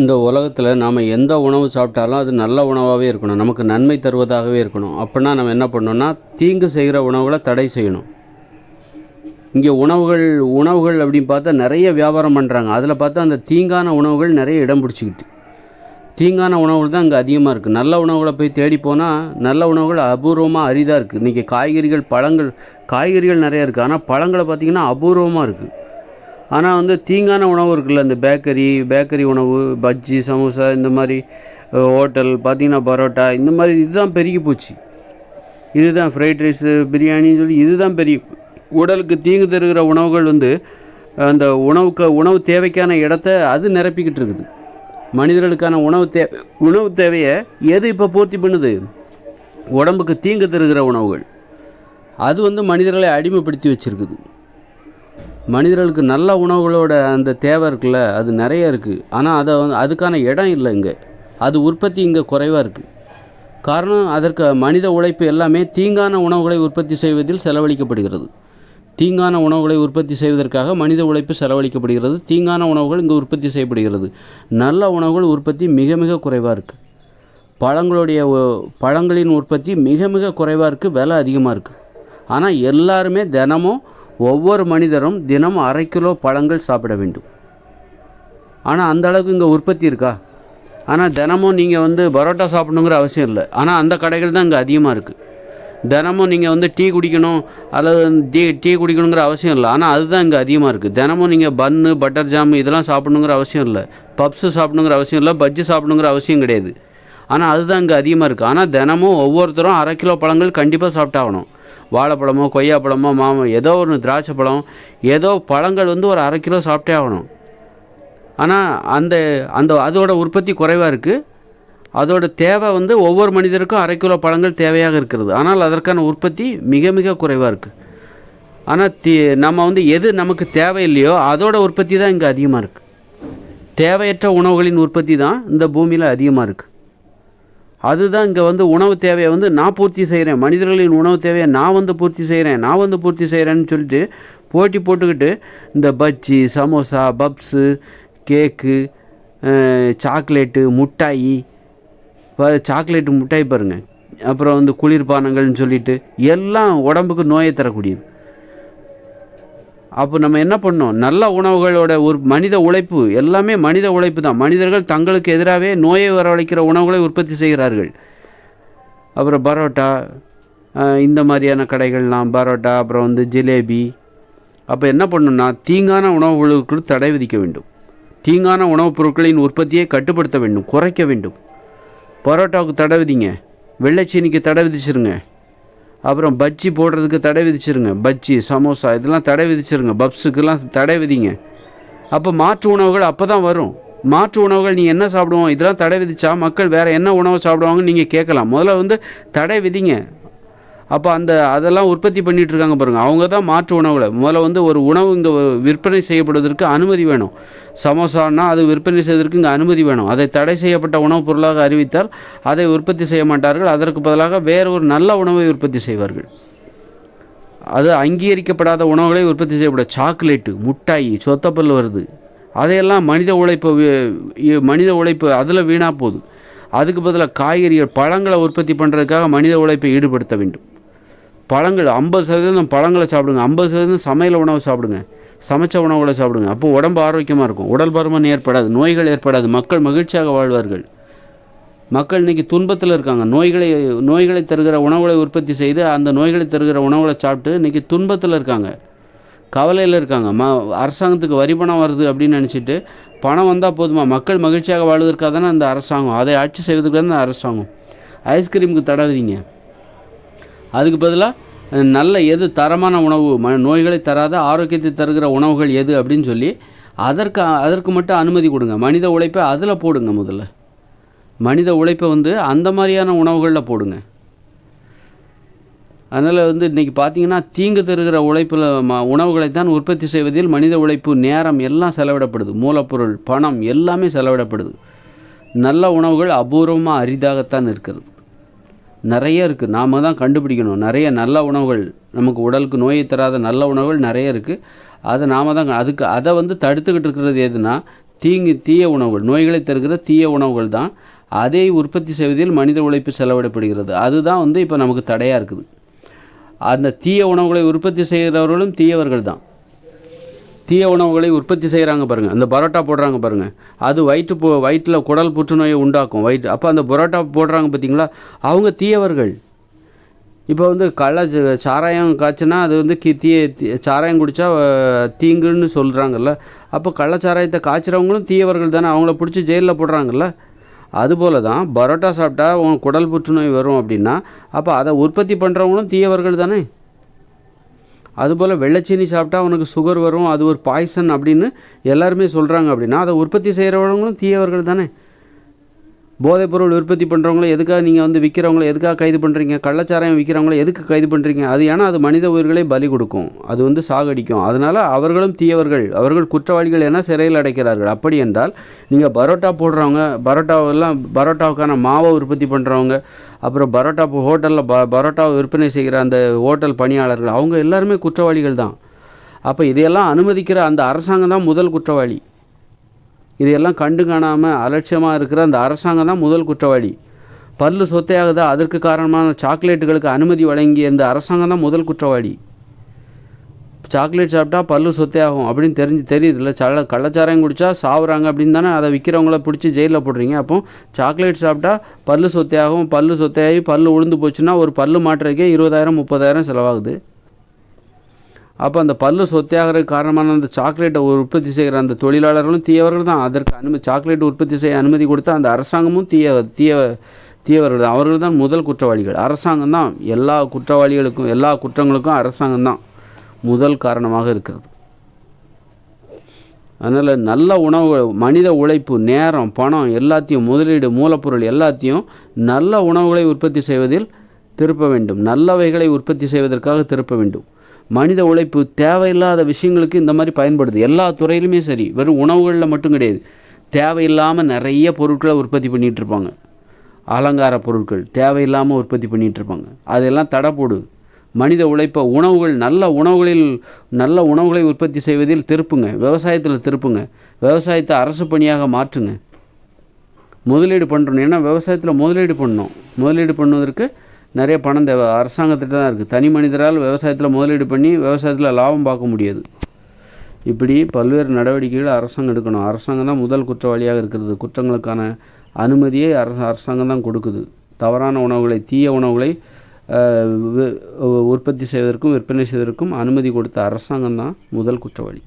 இந்த உலகத்தில் நாம் எந்த உணவு சாப்பிட்டாலும் அது நல்ல உணவாகவே இருக்கணும். நமக்கு நன்மை தருவதாகவே இருக்கணும். அப்படின்னா நம்ம என்ன பண்ணணும்னா தீங்கு செய்கிற உணவுகளை தடை செய்யணும். இங்கே உணவுகள் உணவுகள் அப்படின்னு பார்த்தா நிறைய வியாபாரம் பண்ணுறாங்க அதில் பார்த்தா அந்த தீங்கான உணவுகள் நிறைய இடம் பிடிச்சிக்கிட்டு. தீங்கான உணவுகள் தான் இங்கே அதிகமாக இருக்குது நல்ல உணவுகளை போய் தேடி போனால் நல்ல உணவுகள் அபூர்வமாக அரிதாக இருக்குது இன்றைக்கி காய்கறிகள் பழங்கள் காய்கறிகள் நிறைய இருக்குது ஆனால் பழங்களை பார்த்திங்கன்னா அபூர்வமாக இருக்குது ஆனால் வந்து தீங்கான உணவு இருக்குல்ல இந்த பேக்கரி பேக்கரி உணவு பஜ்ஜி சமோசா இந்த மாதிரி ஹோட்டல் பார்த்திங்கன்னா பரோட்டா இந்த மாதிரி இதுதான் பெருகி போச்சு. இதுதான் ஃப்ரைட் ரைஸு பிரியாணின்னு சொல்லி இதுதான் பெரிய உடலுக்கு தீங்கு தருகிற உணவுகள் வந்து அந்த உணவுக்கு உணவு தேவைக்கான இடத்த அது நிரப்பிக்கிட்டு இருக்குது. மனிதர்களுக்கான உணவு தே உணவு தேவையை எது இப்போ பூர்த்தி பண்ணுது? உடம்புக்கு தீங்கு தருகிற உணவுகள். அது வந்து மனிதர்களை அடிமைப்படுத்தி வச்சிருக்குது. மனிதர்களுக்கு நல்ல உணவுகளோட அந்த தேவை இருக்குல்ல அது நிறைய இருக்குது ஆனால் அதை வந்து அதுக்கான இடம் இல்லை இங்கே. அது உற்பத்தி இங்கே குறைவாக இருக்குது காரணம் அதற்கு மனித உழைப்பு எல்லாமே தீங்கான உணவுகளை உற்பத்தி செய்வதில் செலவழிக்கப்படுகிறது. தீங்கான உணவுகளை உற்பத்தி செய்வதற்காக மனித உழைப்பு செலவழிக்கப்படுகிறது. தீங்கான உணவுகள் இங்கே உற்பத்தி செய்யப்படுகிறது. நல்ல உணவுகள் உற்பத்தி மிக மிக குறைவாக இருக்குது பழங்களுடைய பழங்களின் உற்பத்தி மிக மிக குறைவாக இருக்குது விலை அதிகமாக இருக்குது ஆனால் எல்லாருமே தினமும் ஒவ்வொரு மனிதரும் தினம் அரை கிலோ பழங்கள் சாப்பிட வேண்டும். ஆனால் அந்த அளவுக்கு இங்கே உற்பத்தி இருக்கா? ஆனால் தினமும் நீங்கள் வந்து பரோட்டா சாப்பிடணுங்கிற அவசியம் இல்லை. ஆனால் அந்த கடைகள் தான் இங்கே அதிகமாக இருக்குது தினமும் நீங்கள் வந்து டீ குடிக்கணும் அல்லது டீ டீ குடிக்கணுங்கிற அவசியம் இல்லை. ஆனால் அதுதான் இங்கே அதிகமாக இருக்குது தினமும் நீங்கள் பன்னு பட்டர் ஜாம் இதெல்லாம் சாப்பிடணுங்கிற அவசியம் இல்லை. பப்ஸு சாப்பிடணுங்கிற அவசியம் இல்லை. பஜ்ஜி சாப்பிடணுங்கிற அவசியம் கிடையாது. ஆனால் அதுதான் இங்கே அதிகமாக இருக்குது ஆனால் தினமும் ஒவ்வொருத்தரும் அரை கிலோ பழங்கள் கண்டிப்பாக சாப்பிட்டாகணும் வாழைப்பழமோ கொய்யாப்பழமோ மாமோ ஏதோ ஒன்று திராட்சை பழம் ஏதோ பழங்கள் வந்து ஒரு அரை கிலோ சாப்பிட்டே ஆகணும். ஆனால் அந்த அந்த அதோட உற்பத்தி குறைவாக இருக்குது அதோட தேவை வந்து ஒவ்வொரு மனிதருக்கும் அரை கிலோ பழங்கள் தேவையாக இருக்கிறது. ஆனால் அதற்கான உற்பத்தி மிக மிக குறைவாக இருக்குது ஆனால் தி நம்ம வந்து எது நமக்கு தேவையில்லையோ அதோட உற்பத்தி தான் இங்கே அதிகமாக இருக்குது தேவையற்ற உணவுகளின் உற்பத்தி தான் இந்த பூமியில் அதிகமாக இருக்குது அதுதான் இங்கே வந்து உணவு தேவையை வந்து நான் பூர்த்தி செய்கிறேன் மனிதர்களின் உணவு தேவையை நான் வந்து பூர்த்தி செய்கிறேன் நான் வந்து பூர்த்தி செய்கிறேன்னு சொல்லிட்டு போட்டி போட்டுக்கிட்டு இந்த bajji samosa puffs cake chocolate முட்டாயி ப- சாக்லேட்டு முட்டாய் பாருங்கள் அப்புறம் வந்து குளிர்பானங்கள்னு சொல்லிட்டு எல்லாம் உடம்புக்கு நோயை தரக்கூடியது. அப்போ நம்ம என்ன பண்ணோம்? நல்ல உணவுகளோட ஒரு மனித உழைப்பு எல்லாமே மனித உழைப்பு தான். மனிதர்கள் தங்களுக்கு எதிராகவே நோயை வரவழைக்கிற உணவுகளை உற்பத்தி செய்கிறார்கள். அப்புறம் பரோட்டா இந்த மாதிரியான கடைகள்லாம் பரோட்டா அப்புறம் வந்து ஜிலேபி. அப்போ என்ன பண்ணணும்னா தீங்கான உணவுகளுக்கு தடை விதிக்க வேண்டும். தீங்கான உணவுப் பொருட்களின் உற்பத்தியை கட்டுப்படுத்த வேண்டும் குறைக்க வேண்டும். பரோட்டாவுக்கு தடை விதிங்க. வெள்ளைச்சீனிக்கு தடை விதிச்சிருங்க. அப்புறம் பஜ்ஜி போடுறதுக்கு தடை விதிச்சிருங்க. பஜ்ஜி சமோசா இதெல்லாம் தடை விதிச்சிருங்க. பப்ஸுக்கெல்லாம் தடை விதிங்க. அப்போ மாற்று உணவுகள் அப்போ தான் வரும். மாற்று உணவுகள் நீ என்ன சாப்பிடுவோம்? இதெல்லாம் தடை விதிச்சா மக்கள் வேறு என்ன உணவு சாப்பிடுவாங்கன்னு நீங்கள் கேட்கலாம். முதல்ல வந்து தடை விதிங்க. அப்போ அந்த அதெல்லாம் உற்பத்தி பண்ணிட்டு இருக்காங்க பாருங்கள் அவங்க தான் மாற்று உணவுகளை. முதல்ல வந்து ஒரு உணவு இங்கே விற்பனை செய்யப்படுவதற்கு அனுமதி வேணும். சமோசான்னா அது விற்பனை செய்வதற்கு இங்கே அனுமதி வேணும். அதை தடை செய்யப்பட்ட உணவுப் பொருளாக அறிவித்தால் அதை உற்பத்தி செய்ய மாட்டார்கள். அதற்கு பதிலாக வேறு ஒரு நல்ல உணவை உற்பத்தி செய்வார்கள். அது அங்கீகரிக்கப்படாத உணவுகளை உற்பத்தி செய்யப்பட சாக்லேட்டு முட்டாய் சொத்தப்பல் வருது. அதையெல்லாம் மனித உழைப்பு மனித உழைப்பு அதில் வீணாக போகுது. அதுக்கு பதிலாக காய்கறிகள் பழங்களை உற்பத்தி பண்ணுறதுக்காக மனித உழைப்பை ஈடுபடுத்த வேண்டும். பழங்கள் ஐம்பது சதவீதம் பழங்களை சாப்பிடுங்க. ஐம்பது சதவீதம் சமையல் உணவு சாப்பிடுங்க. சமைச்ச உணவுகளை சாப்பிடுங்க. அப்போ உடம்பு ஆரோக்கியமாக இருக்கும். உடல் பருமன் ஏற்படாது நோய்கள் ஏற்படாது. மக்கள் மகிழ்ச்சியாக வாழ்வார்கள். மக்கள் இன்றைக்கி துன்பத்தில் இருக்காங்க. நோய்களை நோய்களை தருகிற உணவுகளை உற்பத்தி செய்து அந்த நோய்களை தருகிற உணவுகளை சாப்பிட்டு இன்னைக்கு துன்பத்தில் இருக்காங்க. கவலையில் இருக்காங்க. ம அரசாங்கத்துக்கு வரி பணம் வருது அப்படின்னு நினச்சிட்டு பணம் வந்தால் போதுமா? மக்கள் மகிழ்ச்சியாக வாழ்வதற்காக தானே அந்த அரசாங்கம். அதை ஆட்சி செய்வதற்கு தான் அந்த அரசாங்கம். ஐஸ்கிரீமுக்கு தடவுதீங்க அதுக்கு பதிலாக நல்ல எது தரமான உணவு ம நோய்களை தராத ஆரோக்கியத்தை தருகிற உணவுகள் எது அப்படின்னு சொல்லி அதற்கு அதற்கு மட்டும் அனுமதி கொடுங்க. மனித உழைப்பை அதில் போடுங்க முதல்ல. மனித உழைப்பை வந்து அந்த மாதிரியான உணவுகளில் போடுங்க. அதனால் வந்து இன்றைக்கி பார்த்தீங்கன்னா தீங்கு தருகிற உழைப்பில் ம உணவுகளை தான் உற்பத்தி செய்வதில் மனித உழைப்பு நேரம் எல்லாம் செலவிடப்படுது. மூலப்பொருள் பணம் எல்லாமே செலவிடப்படுது. நல்ல உணவுகள் அபூர்வமாக அரிதாகத்தான் இருக்கிறது. நிறைய இருக்குது நாம் தான் கண்டுபிடிக்கணும். நிறைய நல்ல உணவுகள் நமக்கு உடலுக்கு நோயை தராத நல்ல உணவுகள் நிறைய இருக்குது அதை நாம தான் அதுக்கு அதை வந்து தடுத்துக்கிட்டு இருக்கிறது எதுனா தீங்கு தீய உணவுகள் நோய்களை தருகிற தீய உணவுகள் தான். அதை உற்பத்தி செய்வதில் மனித உழைப்பு செலவிடப்படுகிறது. அதுதான் வந்து இப்போ நமக்கு தடையாக இருக்குது. அந்த தீய உணவுகளை உற்பத்தி செய்கிறவர்களும் தீயவர்கள் தான். தீய உணவுகளை உற்பத்தி செய்கிறாங்க பாருங்கள் அந்த பரோட்டா போடுறாங்க பாருங்கள் அது வயிற்று போ வயிற்றில் குடல் புற்றுநோயை உண்டாக்கும். வயிற்று அப்போ அந்த பரோட்டா போடுறாங்க பார்த்தீங்களா அவங்க தீயவர்கள். இப்போ வந்து கள்ள சாராயம் காய்ச்சினா அது வந்து கி தீய தீ- சாராயம் குடித்தா தீங்குன்னு சொல்கிறாங்கல்ல அப்போ கள்ளச்சாராயத்தை காய்ச்சிறவங்களும் தீயவர்கள் தானே. அவங்கள பிடிச்சி ஜெயிலில் போடுறாங்கல்ல. அதுபோல தான் பரோட்டா சாப்பிட்டா உன் குடல் புற்றுநோய் வரும் அப்படின்னா அப்போ அதை உற்பத்தி பண்ணுறவங்களும் தீயவர்கள் தானே. அதுபோல் வெள்ளைச்சீனி சாப்பிட்டா உனக்கு சுகர் வரும் அது ஒரு பாய்சன் அப்படின்னு எல்லாருமே சொல்கிறாங்க அப்படின்னா அதை உற்பத்தி செய்கிறவங்களும் தீயவர்கள் தானே? போதைப்பொருள் உற்பத்தி பண்ணுறவங்கள எதுக்காக நீங்கள் வந்து விற்கிறவங்கள எதுக்காக கைது பண்ணுறீங்க கள்ளச்சாராயம் விற்கிறவங்கள எதுக்கு கைது பண்ணுறீங்க அது ஏன்னா அது மனித உயிர்களை பலி கொடுக்கும். அது வந்து சாகடிக்கும். அதனால் அவர்களும் தீயவர்கள். அவர்கள் குற்றவாளிகள் என சிறையில் அடைக்கிறார்கள். அப்படி என்றால் நீங்கள் பரோட்டா போடுறவங்க பரோட்டாவெல்லாம் பரோட்டாவுக்கான மாவை உற்பத்தி பண்ணுறவங்க அப்புறம் பரோட்டா ஹோட்டலில் ப பரோட்டாவை விற்பனை செய்கிற அந்த ஹோட்டல் பணியாளர்கள் அவங்க எல்லாருமே குற்றவாளிகள் தான். அப்போ இதையெல்லாம் அனுமதிக்கிற அந்த அரசாங்கம் தான் முதல் குற்றவாளி. இதையெல்லாம் கண்டு காணாமல் அலட்சியமாக இருக்கிற அந்த அரசாங்கம் தான் முதல் குற்றவாளி. பல்லு சொத்தையாகுதா? அதற்கு காரணமான சாக்லேட்டுகளுக்கு அனுமதி வழங்கிய இந்த அரசாங்கம் தான் முதல் குற்றவாளி. சாக்லேட் சாப்பிட்டா பல்லு சொத்தையாகும் அப்படின்னு தெரிஞ்சு தெரியுது இல்லை? சல கள்ளச்சாராயம் குடித்தா சாவுறாங்க அப்படின்னு தானே அதை விற்கிறவங்கள பிடிச்சி ஜெயிலில் போடுறீங்க. அப்போ சாக்லேட் சாப்பிட்டா பல்லு சொத்தையாகும் பல்லு சொத்தையாகி பல்லு உளுந்து போச்சுன்னா ஒரு பல்லு மாட்டுறதுக்கே இருபதாயிரம் முப்பதாயிரம் செலவாகுது. அப்போ அந்த பல்லு சொத்தையாகிறதுக்கு காரணமான அந்த சாக்லேட்டை உற்பத்தி செய்கிற அந்த தொழிலாளர்களும் தீயவர்கள் தான். அதற்கு அனுமதி சாக்லேட் உற்பத்தி செய்ய அனுமதி கொடுத்த அந்த அரசாங்கமும் தீய தீய தீயவர்கள் தான். அவர்கள் தான் முதல் குற்றவாளிகள். அரசாங்கம் தான் எல்லா குற்றவாளிகளுக்கும் எல்லா குற்றங்களுக்கும் அரசாங்கம் தான் முதல் காரணமாக இருக்கிறது. அதனால் நல்ல உணவு மனித உழைப்பு நேரம் பணம் எல்லாத்தையும் முதலீடு மூலப்பொருள் எல்லாத்தையும் நல்ல உணவுகளை உற்பத்தி செய்வதில் திருப்ப வேண்டும். நல்லவைகளை உற்பத்தி செய்வதற்காக திருப்ப வேண்டும். மனித உழைப்பு தேவையில்லாத விஷயங்களுக்கு இந்த மாதிரி பயன்படுது. எல்லா துறையிலுமே சரி வெறும் உணவுகளில் மட்டும் கிடையாது. தேவையில்லாமல் நிறைய பொருட்களை உற்பத்தி பண்ணிகிட்டு இருப்பாங்க. அலங்கார பொருட்கள் தேவையில்லாமல் உற்பத்தி பண்ணிகிட்டு இருப்பாங்க. அதெல்லாம் தடை போடு மனித உழைப்பை உணவுகள் நல்ல உணவுகளில் நல்ல உணவுகளை உற்பத்தி செய்வதில் திருப்புங்க. விவசாயத்தில் திருப்புங்க. விவசாயத்தை அரசு பணியாக மாற்றுங்க. முதலீடு பண்ணுறோம் ஏன்னா விவசாயத்தில் முதலீடு பண்ணணும் முதலீடு பண்ணுவதற்கு நிறைய பணம் தேவை. அரசாங்கத்திட்ட தான் இருக்குது தனி மனிதரால் விவசாயத்தில் முதலீடு பண்ணி விவசாயத்தில் லாபம் பார்க்க முடியாது. இப்படி பல்வேறு நடவடிக்கைகள் அரசாங்கம் எடுக்கணும். அரசாங்கம் தான் முதல் குற்றவாளியாக இருக்கிறது. குற்றங்களுக்கான அனுமதியை அரச அரசாங்கம் தான் கொடுக்குது. தவறான உணவுகளை தீய உணவுகளை உற்பத்தி செய்வதற்கும் விற்பனை செய்வதற்கும் அனுமதி கொடுத்த அரசாங்கம் தான் முதல் குற்றவாளி.